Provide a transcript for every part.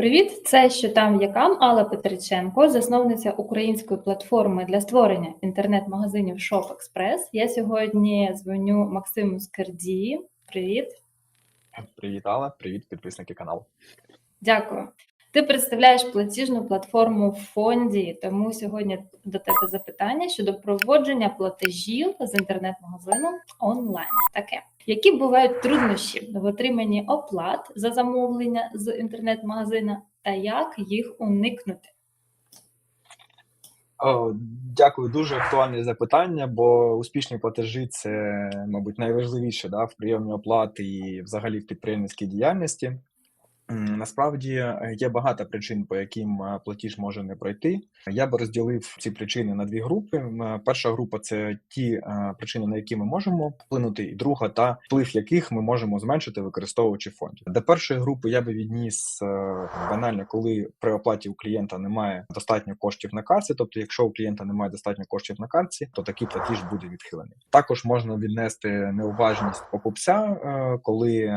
Привіт, це що там якам Алла Петриченко, засновниця української платформи для створення інтернет-магазинів Shop Express. Я сьогодні дзвоню Максиму Скерді. Привіт, Привіт, Алла, привіт, підписники каналу. дякую. Ти представляєш платіжну платформу в фонді, тому сьогодні до тебе запитання щодо проводження платежів з інтернет-магазину онлайн. Таке, які бувають труднощі в отриманні оплат за замовлення з інтернет-магазина та як їх уникнути? О, дякую, дуже актуальне запитання, бо успішні платежі це, мабуть, найважливіше да, в прийомі оплати і взагалі в підприємницькій діяльності. Насправді е, є багато причин, по яким е, платіж може не пройти. Я би розділив ці причини на дві групи. Е, Перша група це ті причини, на які ми можемо вплинути, і друга та вплив яких ми можемо зменшити, використовуючи фондів. До першої групи я би відніс банально, коли при оплаті у клієнта немає достатньо коштів на карті. Тобто, якщо у клієнта немає достатньо коштів на карті, то такий платіж буде відхилений. Також можна віднести неуважність покупця, коли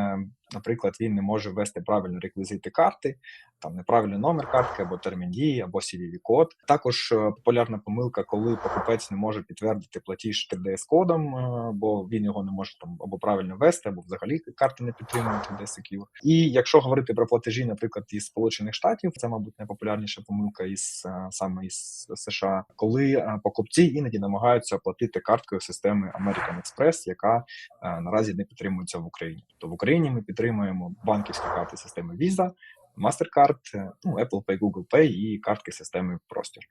наприклад, він не може ввести правильно реквізити карти, там неправильний номер картки або термін дії, або cvv код Також е, популярна помилка, коли покупець не може підтвердити платіж 3DS кодом, е, бо він його не може там або правильно ввести, або взагалі карти не підтримує 3D Secure. І якщо говорити про платежі, наприклад, із Сполучених Штатів, це мабуть найпопулярніша помилка із е, саме із США, коли покупці іноді намагаються оплатити карткою системи American Express, яка наразі не підтримується в Україні. Тобто в Україні ми підтримуємо банківські карти системи Visa, MasterCard, е, ну, Apple Pay, Google Pay і картки системи Простір.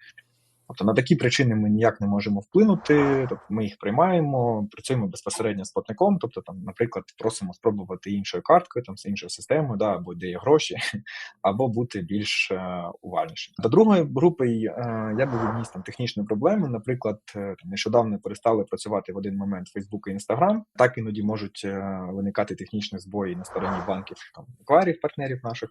Тобто на такі причини ми ніяк не можемо вплинути, тобто ми їх приймаємо, працюємо безпосередньо з платником, тобто там, наприклад, просимо спробувати іншою карткою, там з іншою системою, да, або де є гроші, або бути більш е, уважнішим. До другої групи е, я би відніс там технічні проблеми. Наприклад, е, там нещодавно перестали працювати в один момент Facebook і Instagram. Так іноді можуть е, виникати технічні збої на стороні банків, там еквайрів, партнерів наших.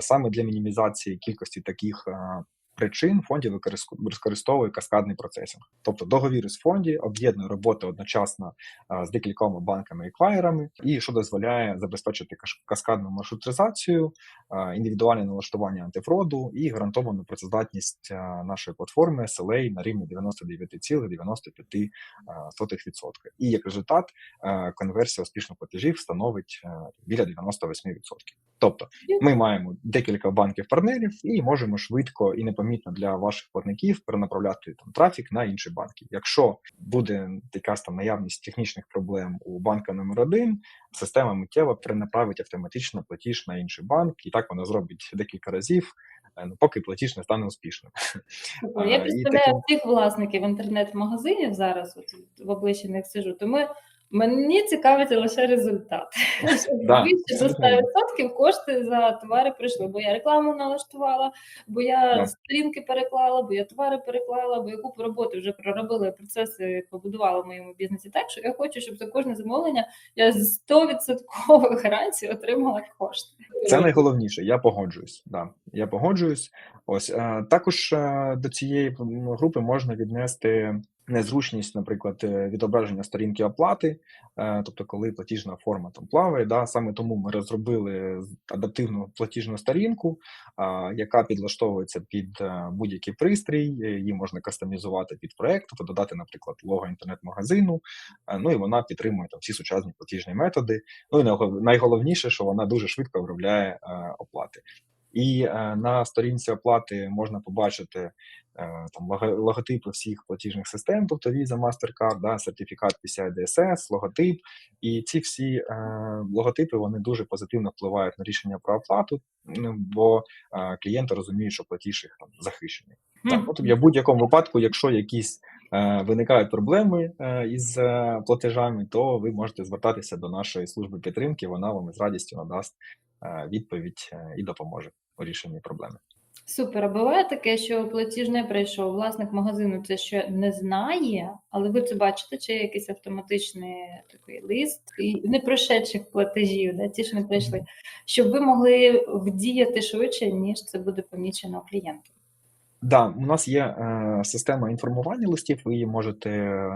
Саме для мінімізації кількості таких е, причин фонді використ- використовує каскадний процесінг. Тобто договір з фонді об'єднує роботу одночасно з декількома банками і еквайрами, і що дозволяє забезпечити каскадну маршрутизацію, індивідуальне налаштування антифроду і гарантовану працездатність нашої платформи SLA на рівні 99,95%. І як результат конверсія успішних платежів становить біля 98%. Тобто ми маємо декілька банків-партнерів і можемо швидко і непомітно для ваших платників перенаправляти там трафік на інші банки. Якщо буде якась там наявність технічних проблем у банка номер один, система миттєво перенаправить автоматично платіж на інший банк, і так вона зробить декілька разів, е, ну, поки платіж не стане успішним. Я і представляю таким- всіх власників інтернет-магазинів зараз, от в обличчя них сижу, тому мені цікавить лише результат. Да, Більше до абсолютно 100% кошти за товари прийшли, бо я рекламу налаштувала, бо я Да. сторінки переклала, бо я товари переклала, бо я купу роботи вже проробила, процеси побудувала в моєму бізнесі так, що я хочу, щоб за кожне замовлення я з 100% гарантії отримала кошти. Це найголовніше. Я погоджуюсь. Да, я погоджуюсь. Ось е, також е, до цієї групи можна віднести незручність, наприклад, е, відображення сторінки оплати, е, тобто, коли платіжна форма там плаває. Да, саме тому ми розробили адаптивну платіжну сторінку, яка підлаштовується під е, будь-який пристрій. Її можна кастомізувати під проект, тобто додати, наприклад, лого інтернет-магазину. Ну і вона підтримує там всі сучасні платіжні методи. Ну і найгол- найголовніше, що вона дуже швидко виробляє оплати. І на сторінці оплати можна побачити там логотипи всіх платіжних систем, тобто Visa, MasterCard, да, сертифікат PCI DSS, логотип. І ці всі е, логотипи вони дуже позитивно впливають на рішення про оплату, ну, бо е, клієнти розуміють, що платіж їх там захищений. Так, Мгм. от в будь-якому випадку, якщо якісь е, виникають проблеми е, із е, платежами, то ви можете звертатися до нашої служби підтримки. Вона вам з радістю надасть е, відповідь е, і допоможе у рішенні проблеми. Супер. А буває таке, що платіж не прийшов, власник магазину це ще не знає, але ви це бачите, чи є якийсь автоматичний такий лист і непрошедших платежів, да, ті, що не прийшли, щоб ви могли вдіяти швидше, ніж це буде помічено клієнту. Да, у нас є е, система інформування листів, ви її можете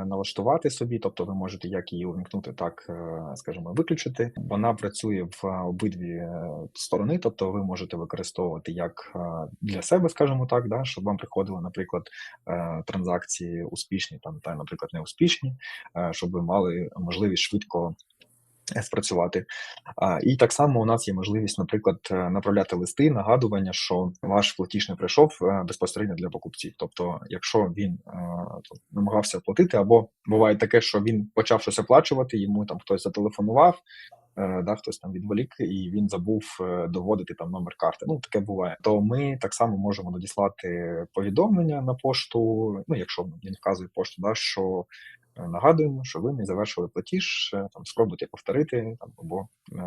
налаштувати собі, тобто ви можете як її увімкнути, так, е, скажімо, виключити. Вона працює в обидві е, сторони, тобто ви можете використовувати як е, для себе, скажімо так, да, щоб вам приходили, наприклад, е, транзакції успішні там, та, наприклад, неуспішні, е, щоб ви мали можливість швидко е, спрацювати. І так само у нас є можливість, наприклад, е, направляти листи, нагадування, що ваш платіж не прийшов е, безпосередньо для покупців. Тобто, якщо він е, намагався оплатити, або буває таке, що він почав щось оплачувати, йому там хтось зателефонував, да, хтось там відволік, і він забув доводити там номер карти. Ну таке буває. То ми так само можемо надіслати повідомлення на пошту. Ну, якщо він вказує пошту, да, що нагадуємо, що ви не завершили платіж, е, там спробуйте повторити там або е,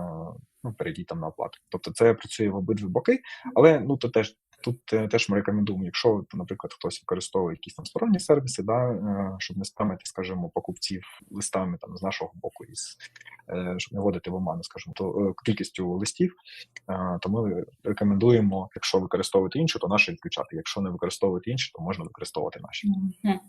ну, перейдіть там на оплату. Тобто це працює в обидві боки, але ну то теж. Тут е, теж ми рекомендуємо, якщо, наприклад, хтось використовує якісь там сторонні сервіси, да, щоб не спамити, скажімо, покупців листами там з нашого боку, із щоб не вводити в оману, скажімо, то е, кількістю листів, е, то ми рекомендуємо, якщо використовувати інші, то наші відключати. Якщо не використовувати інші, то можна використовувати наші.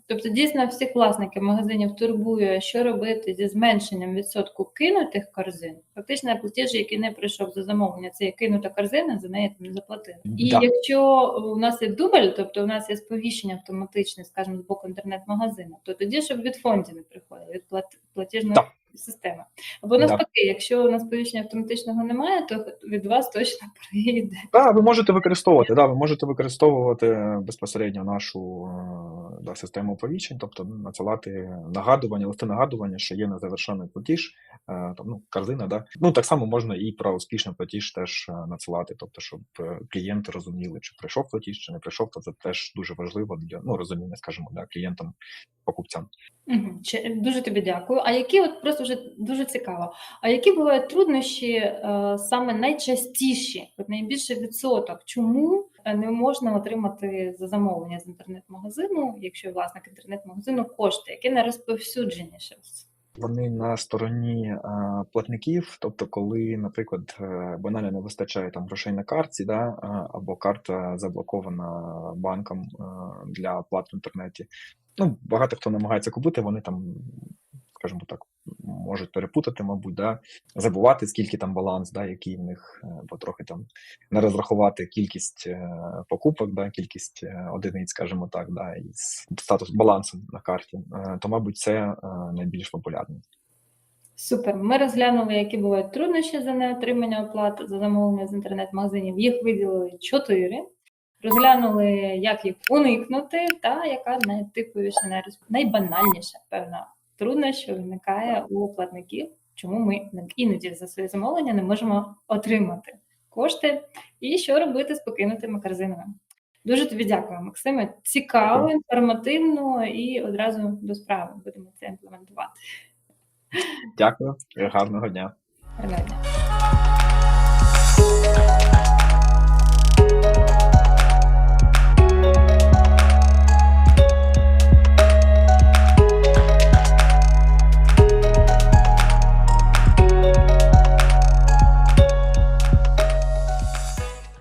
Тобто, дійсно, всіх власників магазинів турбує, що робити зі зменшенням відсотку кинутих корзин. Фактично, платіж, який не прийшов за замовлення, це є кинута корзина, за неї там не заплатили. І Да. якщо у нас є дубль, тобто у нас є сповіщення автоматичне, скажімо, з боку інтернет-магазину, то тоді, щоб від фондів не приходило, від плат- платіжної Так. Системи. Або Да. навпаки, якщо у нас сповіщення автоматичного немає, то від вас точно прийде. Так, ви можете використовувати. Да, ви можете використовувати безпосередньо нашу е, да, систему оповіщень, тобто надсилати нагадування, листи нагадування, що є незавершений платіж, е, там, ну, корзина, да. Ну, так само можна і про успішний платіж теж е, надсилати, тобто, щоб е, клієнти розуміли, чи прийшов платіж, чи не прийшов, то це теж дуже важливо для ну, розуміння, скажімо, да, клієнтам, покупцям. Чи- Дуже тобі дякую. А які от просто вже дуже цікаво. А які бувають труднощі е, саме найчастіші, от найбільший відсоток? Чому е, не можна отримати за замовлення з інтернет-магазину, якщо власник інтернет-магазину кошти, які найрозповсюдженіше? Вони на стороні е, платників, тобто, коли, наприклад, банально не вистачає там грошей на картці, да, або карта заблокована банком е, для оплат в інтернеті. Ну, багато хто намагається купити, вони там, скажімо так, можуть перепутати, мабуть, да, забувати, скільки там баланс, да, який в них, е, бо трохи там не розрахувати кількість е, покупок, да, кількість е, одиниць, скажімо так, да, і статус балансу на карті. Е, То, мабуть, це е, найбільш популярне. Супер. Ми розглянули, які бувають труднощі за неотримання оплат за замовлення з інтернет-магазинів. Їх виділили чотири. Розглянули, як їх уникнути, та яка найтиповіша, найбанальніша певна труднощ, що виникає у платників, чому ми іноді за своє замовлення не можемо отримати кошти, і що робити з покинутими корзинами. Дуже тобі дякую, Максиме. Цікаво, інформативно і одразу до справи будемо це імплементувати. Дякую, гарного дня. Гарного дня.